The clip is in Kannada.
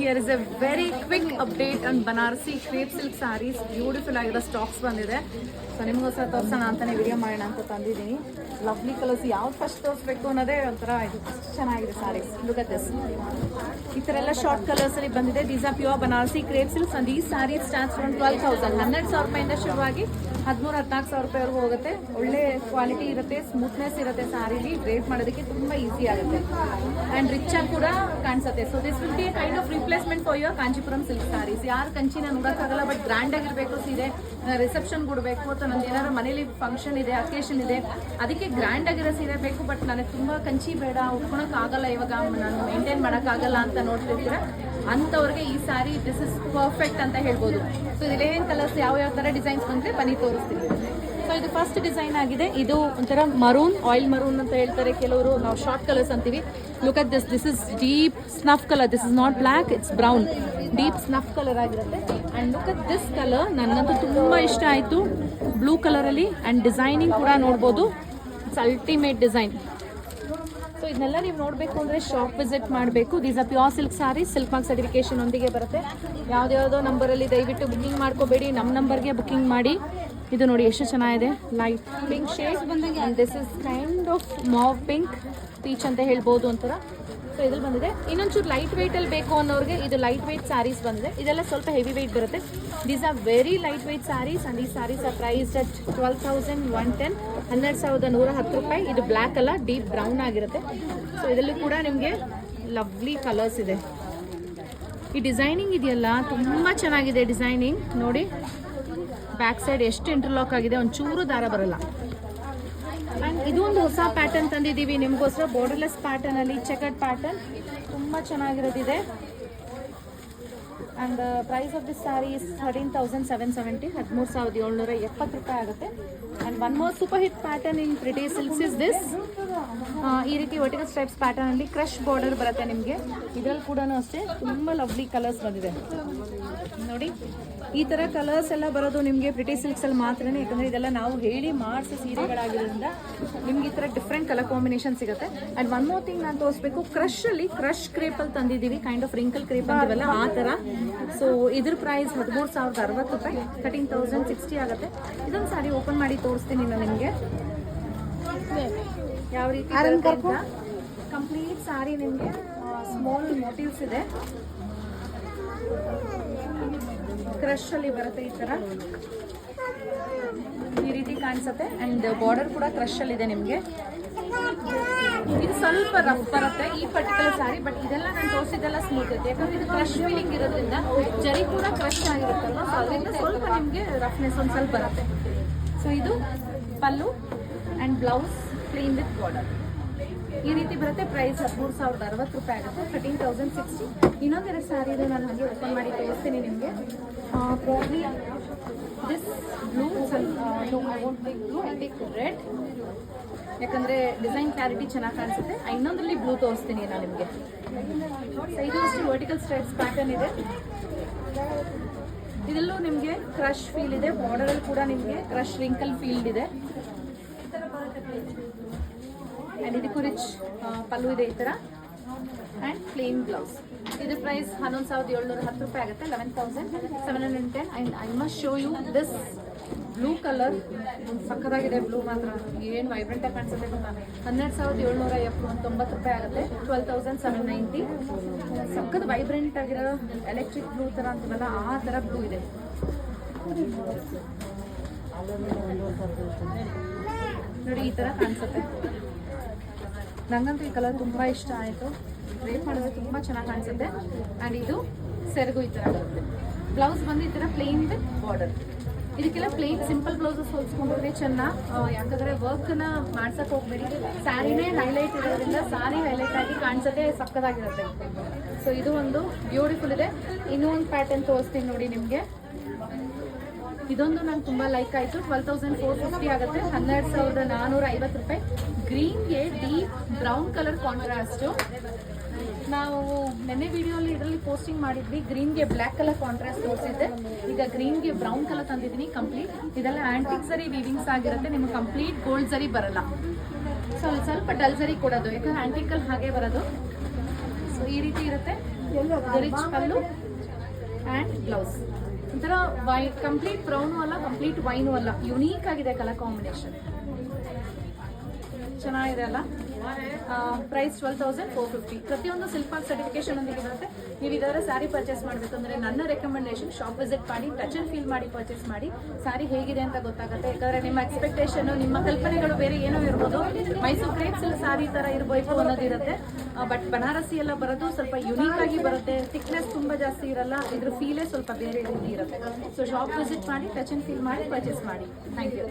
Here is a very quick update on Banarasi crepe silk sarees beautiful ಆಗಿರೋ ಸ್ಟಾಕ್ಸ್ ಬಂದಿದೆ. ಸೊ ನಿಮಗೋಸ್ಕರ ತೋರ್ಸೋಣ ಅಂತಾನೆ ವಿಡಿಯೋ ಮಾಡೋಣ ಅಂತ ತಂದಿದ್ದೀನಿ. ಲವ್ಲಿ ಕಲರ್ಸ್ ಯಾವ್ದು ಫಸ್ಟ್ ತೋರಿಸ್ಬೇಕು ಅನ್ನೋದೇ ಒಂಥರ ಇದು. ಚೆನ್ನಾಗಿದೆ ಸ್ಯಾರೀಸ್ ದಿಸ್ ಈ ಥರ ಎಲ್ಲ ಶಾರ್ಟ್ ಕಲರ್ಸ್ ಅಲ್ಲಿ ಬಂದಿದೆ. These are pure Banarasi crepe silks and ಈ sarees starts from twelve thousand ಹನ್ನೆರಡು ಸಾವಿರ ರೂಪಾಯಿಂದ ಶುರುವಾಗಿ ಹದಿಮೂರು ಹದಿನಾಲ್ಕು ಸಾವಿರ ರೂಪಾಯಿವರೆಗೂ ಹೋಗುತ್ತೆ. ಒಳ್ಳೆ ಕ್ವಾಲಿಟಿ ಇರುತ್ತೆ ಸ್ಮೂತ್ನೆಸ್ ಇರುತ್ತೆ ಸ್ಯಾರಿಲಿ ಡ್ರೇಪ್ ಮಾಡೋದಕ್ಕೆ ತುಂಬ ಈಸಿ ಆಗುತ್ತೆ. ಆ್ಯಂಡ್ ರಿಚ್ ಆಗಿ ಕೂಡ ಕಾಣಿಸುತ್ತೆ. So this will be kind of replacement for your Kanchipuram silk sarees ಯಾರು ಕಂಚಿನ ನೋಡೋಕ್ಕಾಗಲ್ಲ ಬಟ್ ಗ್ರ್ಯಾಂಡ್ ಆಗಿರಬೇಕು, ಸೀರೆ ರಿಸೆಪ್ಷನ್ ಕೊಡಬೇಕು ಅಥವಾ ನಂದು ಏನಾದ್ರು ಮನೇಲಿ ಫಂಕ್ಷನ್ ಇದೆ ಅಕೇಶನ್ ಇದೆ, ಅದಕ್ಕೆ ಗ್ರ್ಯಾಂಡ್ ಆಗಿರೋ ಸೀರೆ ಬೇಕು ಬಟ್ ನನಗೆ ತುಂಬ ಕಂಚಿ ಬೇಡ ಉಟ್ಕೊಳಕ್ ಆಗಲ್ಲ ಇವಾಗ, ನಾನು ಮೇಂಟೈನ್ ಮಾಡೋಕ್ಕಾಗಲ್ಲ ಅಂತ ನೋಡ್ತಿರ್ತೀರ ಅಂಥವ್ರಿಗೆ ಈ ಸಾರಿ ದಿಸ್ ಇಸ್ ಪರ್ಫೆಕ್ಟ್ ಅಂತ ಹೇಳ್ಬೋದು. ಸೊ ಏನೇನು ಕಲರ್ಸ್ ಯಾವ ಯಾವ ಥರ ಡಿಸೈನ್ಸ್ ಬಂದರೆ ಬನ್ನಿ ತೋರಿಸ್ತೀನಿ. ಇದು ಫಸ್ಟ್ ಡಿಸೈನ್ ಆಗಿದೆ. ಇದು ಒಂಥರ ಮರೂನ್ ಆಯಿಲ್ ಮರೂನ್ ಅಂತ ಹೇಳ್ತಾರೆ. ಕೆಲವರು ನಾವು ಶಾರ್ಟ್ ಕಲರ್ಸ್ ಅಂತೀವಿ. Look at this this is deep snuff colour this is not black it's brown deep snuff colour ಆಗಿರುತ್ತೆ. And look at this colour ನನಗಂತೂ ತುಂಬ ಇಷ್ಟ ಆಯಿತು. ಬ್ಲೂ ಕಲರಲ್ಲಿ ಆ್ಯಂಡ್ ಡಿಸೈನಿಂಗ್ ಕೂಡ ನೋಡ್ಬೋದು. ಇಟ್ಸ್ ಅಲ್ಟಿಮೇಟ್ ಡಿಸೈನ್ ಸೊ ಇದನ್ನೆಲ್ಲ ನೀವು ನೋಡಬೇಕು ಅಂದರೆ ಶಾಪ್ ವಿಸಿಟ್ ಮಾಡಬೇಕು. These are pure silk sari silk mark certification ಒಂದಿಗೆ ಬರುತ್ತೆ. ಯಾವುದ್ಯಾವುದೋ ನಂಬರಲ್ಲಿ ದಯವಿಟ್ಟು ಬುಕಿಂಗ್ ಮಾಡ್ಕೋಬೇಡಿ. ನಮ್ಮ ನಂಬರ್ಗೆ ಬುಕಿಂಗ್ ಮಾಡಿ. ಇದು ನೋಡಿ ಎಷ್ಟು ಚೆನ್ನಾಗಿದೆ. ಲೈಟ್ ಪಿಂಕ್ ಶೇಡ್ ಬಂದಂಗೆ this is kind of mauve pink peach ಅಂತ ಹೇಳ್ಬೋದು ಒಂಥರ. ಸೊ ಇದ್ರಲ್ಲಿ ಬಂದಿದೆ. ಇನ್ನೊಂಚೂರು ಲೈಟ್ ವೆಯ್ಟಲ್ಲಿ ಬೇಕು ಅನ್ನೋರಿಗೆ ಇದು ಲೈಟ್ ವೆಯ್ಟ್ ಸ್ಯಾರೀಸ್ ಬಂದಿದೆ. ಇದೆಲ್ಲ ಸ್ವಲ್ಪ ಹೆವಿ ವೆಯ್ಟ್ ಬರುತ್ತೆ. These are very light weight sarees and ಈ sarees are priced at twelve thousand one ten ಹನ್ನೆರಡು ಸಾವಿರದ ನೂರ ಹತ್ತು ರೂಪಾಯಿ. ಇದು ಬ್ಲ್ಯಾಕ್ ಅಲ್ಲ ಡೀಪ್ ಬ್ರೌನ್ ಆಗಿರುತ್ತೆ. ಸೊ ಇದರಲ್ಲಿ ಕೂಡ ನಿಮಗೆ ಲವ್ಲಿ ಕಲರ್ಸ್ ಇದೆ. ಈ ಡಿಸೈನಿಂಗ್ ಇದೆಯಲ್ಲ, ತುಂಬ ಚೆನ್ನಾಗಿದೆ ಡಿಸೈನಿಂಗ್ ನೋಡಿ. ಬ್ಯಾಕ್ ಸೈಡ್ ಎಷ್ಟು ಇಂಟರ್ಲಾಕ್ ಆಗಿದೆ ಒಂದು ಚೂರು ದಾರ ಬರಲ್ಲ. ಇದೊಂದು ಹೊಸ ಪ್ಯಾಟರ್ನ್ ತಂದಿದ್ದೀವಿ. ನಿಮಗೋಸ್ಕರ ಬಾರ್ಡರ್ಲೆಸ್ ಪ್ಯಾಟರ್ನಲ್ಲಿ ಚೆಕರ್ಡ್ ಪ್ಯಾಟರ್ನ್ ತುಂಬಾ ಚೆನ್ನಾಗಿರೋದಿದೆ. And price of this saree is thirteen thousand seven seventy ಹದಿಮೂರು ಸಾವಿರದ ಏಳ್ನೂರ ಎಪ್ಪತ್ತು ರೂಪಾಯಿ ಆಗುತ್ತೆ. And one more super hit pattern in pretty silks is this ಈ ರೀತಿ ವರ್ಟಿಕಲ್ ಸ್ಟ್ರೈಪ್ಸ್ ಪ್ಯಾಟರ್ನಲ್ಲಿ ಕ್ರಶ್ ಬಾರ್ಡರ್ ಬರುತ್ತೆ ನಿಮಗೆ. ಇದರಲ್ಲಿ ಕೂಡ ಅಷ್ಟೇ ತುಂಬ ಲವ್ಲಿ ಕಲರ್ಸ್ ಬಂದಿದೆ. ನೋಡಿ, ಈ ಥರ ಕಲರ್ಸ್ ಎಲ್ಲ ಬರೋದು ನಿಮಗೆ ಪ್ರಿಟಿ ಸಿಲ್ಕ್ಸಲ್ಲಿ ಮಾತ್ರನೇ, ಯಾಕಂದರೆ ಇದೆಲ್ಲ ನಾವು ಹೇಳಿ ಮಾಡಿಸೋ ಸೀರೆಗಳಾಗಿರೋದ್ರಿಂದ ನಿಮ್ಗೆ ಈ ಥರ ಡಿಫ್ರೆಂಟ್ ಕಲರ್ ಕಾಂಬಿನೇಷನ್ ಸಿಗುತ್ತೆ. ಆ್ಯಂಡ್ ಒನ್ ಮೋರ್ ಥಿಂಗ್ ನಾನು ತೋರಿಸ್ಬೇಕು ಕ್ರಶಲ್ಲಿ ಕ್ರಶ್ ಕ್ರೇಪಲ್ಲಿ ತಂದಿದ್ದೀವಿ ಕೈಂಡ್ ಆಫ್ ರಿಂಕಲ್ ಕ್ರೇಪ್ ಅಂತಿವಲ್ಲ, ಆ ಥರ ಸೊ ಇದ್ರ ಪ್ರೈಸ್ ಹದಿಮೂರು ಸಾವಿರದ ಅರವತ್ತು ರೂಪಾಯಿ. ತರ್ಟೀನ್ ತೌಸಂಡ್ ಸಿಕ್ಸ್ಟಿ ಆಗುತ್ತೆ. ಇದೊಂದು ಸಾರಿ ಓಪನ್ ಮಾಡಿ ತೋರಿಸ್ತೀನಿ ನಾನು ನಿಮಗೆ. ಯಾವ ರೀತಿ ಕಂಪ್ಲೀಟ್ ಸಾರಿ ನಿಮಗೆ ಸ್ಮಾಲ್ ಮೋಟಿವ್ಸ್ ಇದೆ. ಕ್ರಶ್ ಅಲ್ಲಿ ಬರುತ್ತೆ ಈ ತರ. ಈ ರೀತಿ ಕಾಣಿಸುತ್ತೆ. ಅಂಡ್ ಬಾರ್ಡರ್ ಕೂಡ ಕ್ರಶ್ ಅಲ್ಲಿ ಇದೆ ನಿಮಗೆ. ಇದು ಸ್ವಲ್ಪ ರಫ್ ಬರುತ್ತೆ ಈ ಪರ್ಟಿಕ್ಯುಲರ್ ಸಾರಿ ಬಟ್ ಇದೆಲ್ಲ ತೋರಿಸಿದೆಲ್ಲ ಸ್ಮೂತ್ ಇರುತ್ತೆ. ಯಾಕಂದ್ರೆ ಇದು ಕ್ರಶ್ ಫೀಲಿಂಗ್ ಇರೋದ್ರಿಂದ ಜರಿ ಕೂಡ ಕ್ರಶ್ ಆಗಿರುತ್ತಲ್ಲ ಸೊ ಅದರಿಂದ ಸ್ವಲ್ಪ ನಿಮಗೆ ರಫ್ನೆಸ್ ಒಂದು ಸ್ವಲ್ಪ ಬರುತ್ತೆ. ಸೊ ಇದು pallu and blouse clean with border ಈ ರೀತಿ ಬರುತ್ತೆ ಪ್ರೈಸ್ ಹದಿಮೂರು ಸಾವಿರದ ಅರವತ್ತು ರೂಪಾಯಿ ಆಗುತ್ತೆ. ತರ್ಟೀನ್ ತೌಸಂಡ್ ಸಿಕ್ಸ್ಟಿ ಇನ್ನೊಂದೆರಡು ಸ್ಯಾರಿ ಇದೆ, ನಾನು ಹಾಗೆ ಓಪನ್ ಮಾಡಿ ತೋರಿಸ್ತೀನಿ ನಿಮಗೆ. Probably this blue no I want take blue I take red ಯಾಕಂದರೆ ಡಿಸೈನ್ ಕ್ಲಾರಿಟಿ ಚೆನ್ನಾಗಿ ಕಾಣಿಸುತ್ತೆ. ಇನ್ನೊಂದರಲ್ಲಿ ಬ್ಲೂ ತೋರಿಸ್ತೀನಿ ನಾನು ನಿಮಗೆ. ಇದು ಅಷ್ಟು ವರ್ಟಿಕಲ್ ಸ್ಟ್ರೈಪ್ಸ್ ಪ್ಯಾಟರ್ನ್ ಇದೆ. ಇದರಲ್ಲೂ ನಿಮಗೆ ಕ್ರಶ್ ಫೀಲ್ ಇದೆ. ಬಾರ್ಡರಲ್ಲಿ ಕೂಡ ನಿಮಗೆ ಕ್ರಶ್ ರಿಂಕಲ್ ಫೀಲ್ಡ್ ಇದೆ. ಆ್ಯಂಡ್ ಇದಕ್ಕೂ ರಿಚ್ ಪಲ್ಲು ಇದೆ ಈ ಥರ ಆ್ಯಂಡ್ ಪ್ಲೇನ್ ಬ್ಲೌಸ್ ಇದ್ರ ಪ್ರೈಸ್ ಹನ್ನೊಂದು ಸಾವಿರದ ಏಳ್ನೂರ ಹತ್ತು ರೂಪಾಯಿ ಆಗುತ್ತೆ eleven thousand seven hundred ten and I must show you this blue colour ಸಕ್ಕದಾಗಿದೆ blue ಮಾತ್ರ. ಏನು ವೈಬ್ರೆಂಟಾಗಿ ಕಾಣಿಸುತ್ತೆ ಗೊತ್ತಾ? ಹನ್ನೆರಡು ಸಾವಿರದ ಏಳ್ನೂರ ಎಪ್ಪತ್ತೊಂಬತ್ತು ರೂಪಾಯಿ ಆಗುತ್ತೆ ಟ್ವೆಲ್ ತೌಸಂಡ್ ಸೆವೆನ್ ನೈಂಟಿ ಸಕ್ಕದ ವೈಬ್ರೆಂಟ್ ಆಗಿರೋ ಎಲೆಕ್ಟ್ರಿಕ್ ಬ್ಲೂ ಥರ ಅಂತೀವಲ್ಲ, ಆ ಥರ ಬ್ಲೂ ಇದೆ. ನೋಡಿ ಈ ಥರ ಕಾಣಿಸುತ್ತೆ. ನಂಗಂತೂ ಈ ಕಲರ್ ತುಂಬ ಇಷ್ಟ ಆಯಿತು. ವೇಟ್ ಮಾಡಿದ್ರೆ ತುಂಬ ಚೆನ್ನಾಗಿ ಕಾಣಿಸುತ್ತೆ. ಆ್ಯಂಡ್ ಇದು ಸೆರಗು ಈ ಥರ ಬರುತ್ತೆ. ಬ್ಲೌಸ್ ಬಂದು ಈ ಥರ ಪ್ಲೇನ್ ವಿತ್ ಬಾರ್ಡರ್ ಇದಕ್ಕೆಲ್ಲ ಪ್ಲೇನ್ ಸಿಂಪಲ್ ಬ್ಲೌಸಸ್ ಹೊಲ್ಸ್ಕೊಂಡ್ರೆ ಚೆನ್ನ ಯಾಕಂದರೆ ವರ್ಕ್ನ ಮಾಡ್ಸಕ್ಕೆ ಹೋಗ್ಬೇಡಿ. ಸ್ಯಾರಿನೇ ಹೈಲೈಟ್ ಇರೋದ್ರಿಂದ ಸಾರಿ ಹೈಲೈಟ್ ಆಗಿ ಕಾಣಿಸೋದೇ ಸಕ್ಕದಾಗಿರುತ್ತೆ. ಸೊ ಇದು ಒಂದು ಬ್ಯೂಟಿಫುಲ್ ಇದೆ. ಇನ್ನೂ ಒಂದು ಪ್ಯಾಟರ್ನ್ ತೋರಿಸ್ತೀನಿ ನೋಡಿ ನಿಮಗೆ. ಇದೊಂದು ನಂಗೆ ತುಂಬ ಲೈಕ್ ಆಯಿತು. ಟ್ವೆಲ್ ತೌಸಂಡ್ ಫೋರ್ ಫಿಫ್ಟಿ ಆಗುತ್ತೆ. ಹನ್ನೆರಡು ಸಾವಿರದ ನಾನ್ನೂರ ಐವತ್ತು ರೂಪಾಯಿ ಗ್ರೀನ್ಗೆ ಡೀಪ್ ಬ್ರೌನ್ ಕಲರ್ ಕಾಂಟ್ರಾಸ್ಟು ನಾವು ನೆನ್ನೆ ವಿಡಿಯೋಲಿ ಇದರಲ್ಲಿ ಪೋಸ್ಟಿಂಗ್ ಮಾಡಿದ್ವಿ. ಗ್ರೀನ್ಗೆ ಬ್ಲ್ಯಾಕ್ ಕಲರ್ ಕಾಂಟ್ರಾಸ್ಟ್ ತೋರಿಸಿದ್ದೆ. ಈಗ ಗ್ರೀನ್ಗೆ ಬ್ರೌನ್ ಕಲರ್ ತಂದಿದ್ದೀನಿ ಕಂಪ್ಲೀಟ್ ಇದೆಲ್ಲ ಆಂಟಿಕ್ ಸರಿ ವೀವಿಂಗ್ಸ್ ಆಗಿರುತ್ತೆ. ನಿಮಗೆ ಕಂಪ್ಲೀಟ್ ಗೋಲ್ಡ್ ಸರಿ ಬರಲ್ಲ. ಸ್ವಲ್ಪ ಸ್ವಲ್ಪ ಡಲ್ ಸರಿ ಕೊಡೋದು. ಯಾಕಂದ್ರೆ ಆಂಟಿಕಲ್ ಹಾಗೆ ಬರೋದು. ಸೊ ಈ ರೀತಿ ಇರುತ್ತೆ. ರಿಚ್ ಪಲ್ಲು ಆ್ಯಂಡ್ ಬ್ಲೌಸ್ ಒಂಥರ ವೈ ಕಂಪ್ಲೀಟ್ ಬ್ರೌನು ಅಲ್ಲ ಕಂಪ್ಲೀಟ್ ವೈನು ಅಲ್ಲ. ಯುನೀಕ್ ಆಗಿದೆ ಕಲರ್ ಕಾಂಬಿನೇಷನ್ ಚೆನ್ನಾಗಿದೆ ಅಲ್ಲ? Price twelve thousand four fifty ಪ್ರತಿಯೊಂದು ಸಿಲ್ಪಾಕ್ ಸರ್ಟಿಫಿಕೇಶನ್ ಒಂದಿಗೆ ನೀವು ಇದರ ಸ್ಯಾರಿ ಪರ್ಚೇಸ್ ಮಾಡಬೇಕು ಅಂದರೆ ನನ್ನ ರೆಕಮೆಂಡೇಶನ್ ಶಾಪ್ ವಿಸಿಟ್ ಮಾಡಿ ಟಚ್ ಅಂಡ್ ಫೀಲ್ ಮಾಡಿ ಪರ್ಚೇಸ್ ಮಾಡಿ. ಸ್ಯಾರಿ ಹೇಗಿದೆ ಅಂತ ಗೊತ್ತಾಗುತ್ತೆ. ಯಾಕಂದರೆ ನಿಮ್ಮ ಎಕ್ಸ್ಪೆಕ್ಟೇಷನ್ ನಿಮ್ಮ ಕಲ್ಪನೆಗಳು ಬೇರೆ ಏನೋ ಇರ್ಬೋದು. ಮೈಸೂರು ಕ್ರೇಪ್ ಸಿಲ್ಕ್ ಸ್ಯಾರಿ ಥರ ಇರಬೇಕು ಅನ್ನೋದಿರುತ್ತೆ ಬಟ್ ಬನಾರಸಿ ಎಲ್ಲ ಬರೋದು ಸ್ವಲ್ಪ ಯುನೀಕ್ ಆಗಿ ಬರುತ್ತೆ. ಥಿಕ್ನೆಸ್ ತುಂಬ ಜಾಸ್ತಿ ಇರಲ್ಲ. ಇದ್ರ ಫೀಲೇ ಸ್ವಲ್ಪ ಬೇರೆ ರೀತಿ ಇರುತ್ತೆ. ಸೊ ಶಾಪ್ ವಿಸಿಟ್ ಮಾಡಿ ಟಚ್ ಅಂಡ್ ಫೀಲ್ ಮಾಡಿ ಪರ್ಚೇಸ್ ಮಾಡಿ. Thank you